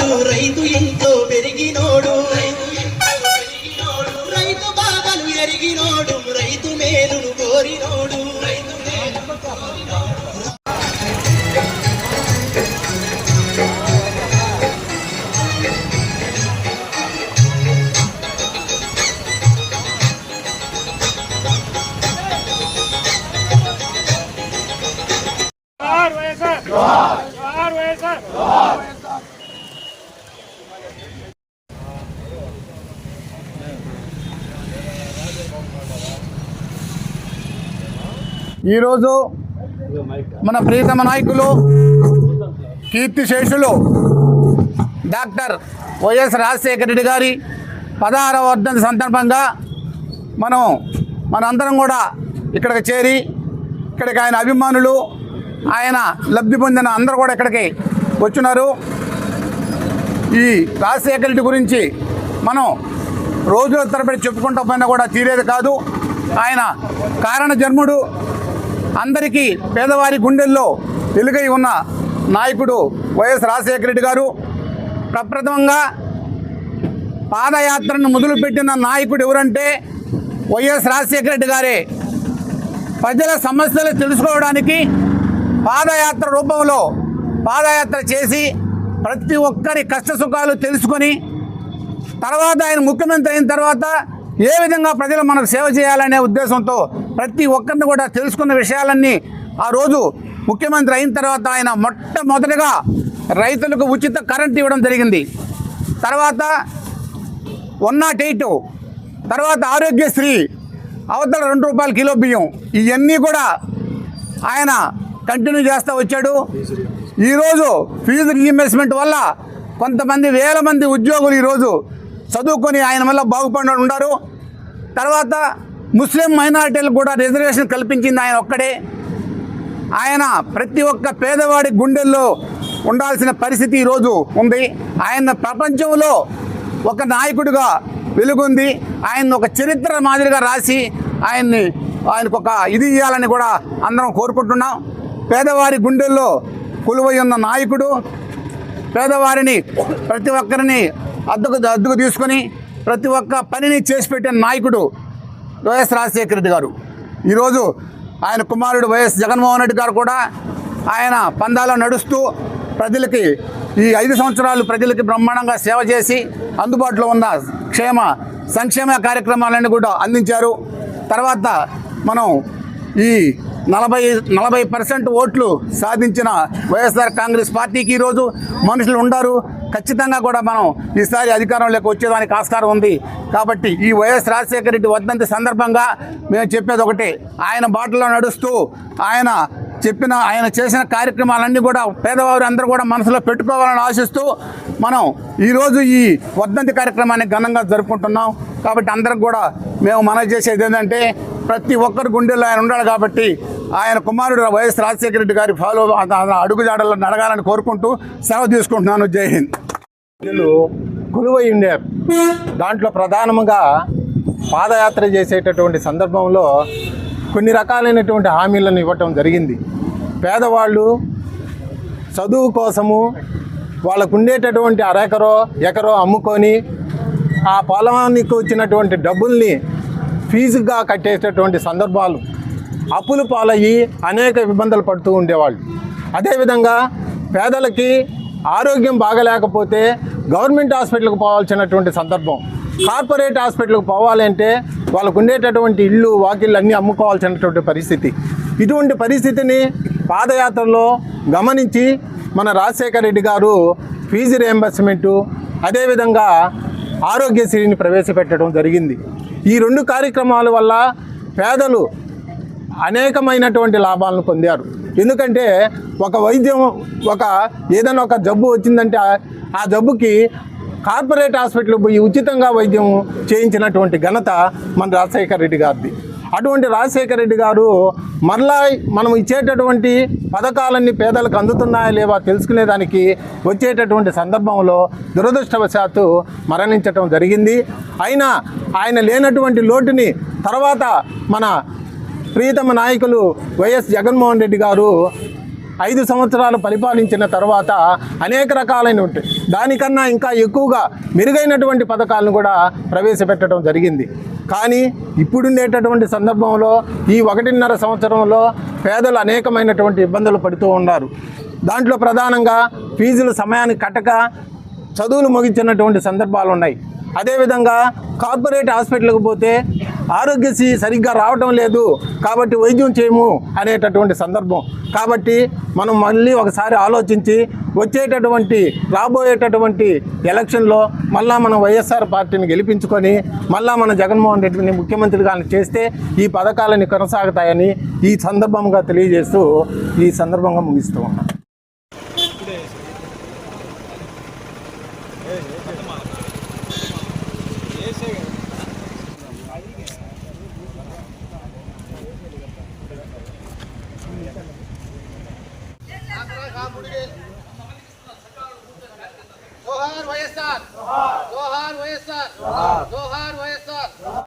ನೋಡು ರೈತು ಇಂತ ఈరోజు మన ప్రియతమ నాయకులు కీర్తిశేషులు డాక్టర్ వైఎస్ రాజశేఖర రెడ్డి గారి పదహారవ వర్ధంతి సందర్భంగా మనం మనందరం కూడా ఇక్కడికి చేరి ఇక్కడికి ఆయన అభిమానులు ఆయన లబ్ధి పొందిన అందరూ కూడా ఇక్కడికి వచ్చినారు. ఈ రాజశేఖర రెడ్డి గురించి మనం రోజుల తరబడి చెప్పుకుంటా పోయినా కూడా తీరేది కాదు. ఆయన కారణ జన్ముడు అందరికీ పేదవారి గుండెల్లో వెలుగై ఉన్న నాయకుడు వైఎస్ రాజశేఖర రెడ్డి గారు ప్రప్రథమంగా పాదయాత్రను మొదలుపెట్టిన నాయకుడు ఎవరంటే వైఎస్ రాజశేఖర రెడ్డి గారే. ప్రజల సమస్యలు తెలుసుకోవడానికి పాదయాత్ర రూపంలో పాదయాత్ర చేసి ప్రతి ఒక్కరి కష్ట సుఖాలు తెలుసుకొని తర్వాత ఆయన ముఖ్యమంత్రి అయిన తర్వాత ఏ విధంగా ప్రజలు మనకు సేవ చేయాలనే ఉద్దేశంతో ప్రతి ఒక్కరిని కూడా తెలుసుకున్న విషయాలన్నీ ఆ రోజు ముఖ్యమంత్రి అయిన తర్వాత ఆయన మొట్టమొదటిగా రైతులకు ఉచిత కరెంట్ ఇవ్వడం జరిగింది. తర్వాత వన్ నాట్ ఎయిట్ తర్వాత ఆరోగ్యశ్రీ అవతల రెండు రూపాయల కిలో బియ్యం ఇవన్నీ కూడా ఆయన కంటిన్యూ చేస్తూ వచ్చాడు. ఈరోజు ఫీజు రీఇంబర్స్మెంట్ వల్ల కొంతమంది వేల మంది ఉద్యోగులు ఈరోజు చదువుకొని ఆయన వల్ల బాగుపడి ఉన్నారు తర్వాత ముస్లిం మైనారిటీలకు కూడా రిజర్వేషన్ కల్పించింది ఆయన ఒక్కడే. ఆయన ప్రతి ఒక్క పేదవాడి గుండెల్లో ఉండాల్సిన పరిస్థితి ఈరోజు ఉంది. ఆయన ప్రపంచంలో ఒక నాయకుడిగా వెలుగుంది. ఆయన ఒక చరిత్ర మాదిరిగా రాసి ఆయన్ని ఆయనకు ఒక ఇది ఇవ్వాలని కూడా అందరం కోరుకుంటున్నాం. పేదవారి గుండెల్లో కొలువై ఉన్న నాయకుడు పేదవారిని ప్రతి ఒక్కరిని అద్దకు అద్దుకు తీసుకొని ప్రతి ఒక్క పనిని చేసి పెట్టిన నాయకుడు వైఎస్ రాజశేఖర రెడ్డి గారు. ఈరోజు ఆయన కుమారుడు వైఎస్ జగన్మోహన్ రెడ్డి గారు కూడా ఆయన పందాలో నడుస్తూ ప్రజలకి ఈ ఐదు సంవత్సరాలు ప్రజలకి బ్రహ్మాండంగా సేవ చేసి అందుబాటులో ఉన్న క్షేమ సంక్షేమ కార్యక్రమాలన్నీ కూడా అందించారు. తర్వాత మనం ఈ నలభై నలభై పర్సెంట్ ఓట్లు సాధించిన వైఎస్ఆర్ కాంగ్రెస్ పార్టీకి ఈరోజు మనుషులు ఉండారు. ఖచ్చితంగా కూడా మనం ఈసారి అధికారంలోకి వచ్చేదానికి ఆస్కారం ఉంది. కాబట్టి ఈ వైఎస్ రాజశేఖర రెడ్డి వద్దంత సందర్భంగా మేము చెప్పేది ఒకటే. ఆయన బాటలో నడుస్తూ ఆయన చెప్పిన ఆయన చేసిన కార్యక్రమాలన్నీ కూడా పేదవారు అందరూ కూడా మనసులో పెట్టుకోవాలని ఆశిస్తూ మనం ఈరోజు ఈ వర్ధంతి కార్యక్రమాన్ని ఘనంగా జరుపుకుంటున్నాం. కాబట్టి అందరికి కూడా మేము మనవి చేసేది ఏంటంటే ప్రతి ఒక్కరి గుండెల్లో ఆయన ఉండాలి కాబట్టి ఆయన కుమారుడు వైఎస్ రాజశేఖర రెడ్డి గారి ఫాలో అడుగుజాడల్లో నడగాలని కోరుకుంటూ సెలవు తీసుకుంటున్నాను. జై హింద్. కొలువై ఉండే దాంట్లో ప్రధానముగా పాదయాత్ర చేసేటటువంటి సందర్భంలో కొన్ని రకాలైనటువంటి హామీలను ఇవ్వటం జరిగింది. పేదవాళ్ళు చదువు కోసము వాళ్ళకు ఉండేటటువంటి అరెకరో ఎకరో అమ్ముకొని ఆ పొలానికి వచ్చినటువంటి డబ్బుల్ని ఫీజుగా కట్టేటటువంటి సందర్భాలు అప్పులు పాలయ్యి అనేక ఇబ్బందులు పడుతూ ఉండేవాళ్ళు. అదేవిధంగా పేదలకి ఆరోగ్యం బాగలేకపోతే గవర్నమెంట్ హాస్పిటల్కి పోవాల్సినటువంటి సందర్భం. కార్పొరేట్ హాస్పిటల్కి పోవాలంటే వాళ్ళకు ఉండేటటువంటి ఇళ్ళు వాకిళ్ళు అన్నీ అమ్ముకోవాల్సినటువంటి పరిస్థితి. ఇటువంటి పరిస్థితిని పాదయాత్రలో గమనించి మన రాజశేఖర రెడ్డి గారు ఫీజు రియంబర్స్మెంటు అదేవిధంగా ఆరోగ్యశ్రీని ప్రవేశపెట్టడం జరిగింది. ఈ రెండు కార్యక్రమాల వల్ల పేదలు అనేకమైనటువంటి లాభాలను పొందారు. ఎందుకంటే ఒక వైద్యం ఒక ఏదైనా ఒక జబ్బు వచ్చిందంటే ఆ- జబ్బుకి కార్పొరేట్ హాస్పిటల్ పోయి ఉచితంగా వైద్యం చేయించినటువంటి ఘనత మన రాజశేఖర రెడ్డి గారిది. అటువంటి రాజశేఖర రెడ్డి గారు మరలా మనం ఇచ్చేటటువంటి పథకాలన్నీ పేదలకు అందుతున్నాయా లేవా తెలుసుకునేదానికి వచ్చేటటువంటి సందర్భంలో దురదృష్టవశాత్తు మరణించటం జరిగింది. అయినా ఆయన లేనటువంటి లోటుని తర్వాత మన ప్రియతమ నాయకులు వైఎస్ జగన్మోహన్ రెడ్డి గారు ఐదు సంవత్సరాలు పరిపాలించిన తర్వాత అనేక రకాలైన దానికన్నా ఇంకా ఎక్కువగా మెరుగైనటువంటి పథకాలను కూడా ప్రవేశపెట్టడం జరిగింది. కానీ ఇప్పుడుండేటటువంటి సందర్భంలో ఈ ఒకటిన్నర సంవత్సరంలో పేదలు అనేకమైనటువంటి ఇబ్బందులు పడుతూ ఉన్నారు. దాంట్లో ప్రధానంగా ఫీజులు సమయానికి కట్టక చదువులు ముగించినటువంటి సందర్భాలు ఉన్నాయి అదేవిధంగా కార్పొరేట్ హాస్పిటల్కి పోతే ఆరోగ్యశ్రీ సరిగ్గా రావటం లేదు కాబట్టి వైద్యం చేయము అనేటటువంటి సందర్భం. కాబట్టి మనం మళ్ళీ ఒకసారి ఆలోచించి వచ్చేటటువంటి రాబోయేటటువంటి ఎలక్షన్లో మళ్ళా మనం వైఎస్ఆర్ పార్టీని గెలిపించుకొని మళ్ళా మన జగన్మోహన్ రెడ్డిని ముఖ్యమంత్రిగా చేస్తే ఈ పథకాలని కొనసాగుతాయని ఈ సందర్భంగా తెలియజేస్తూ ఈ సందర్భంగా ముగిస్తూ ఉన్నాను వైఎస్ఆర్. జోహార్ వైఎస్ఆర్. జోహార్. వైఎస్ఆర్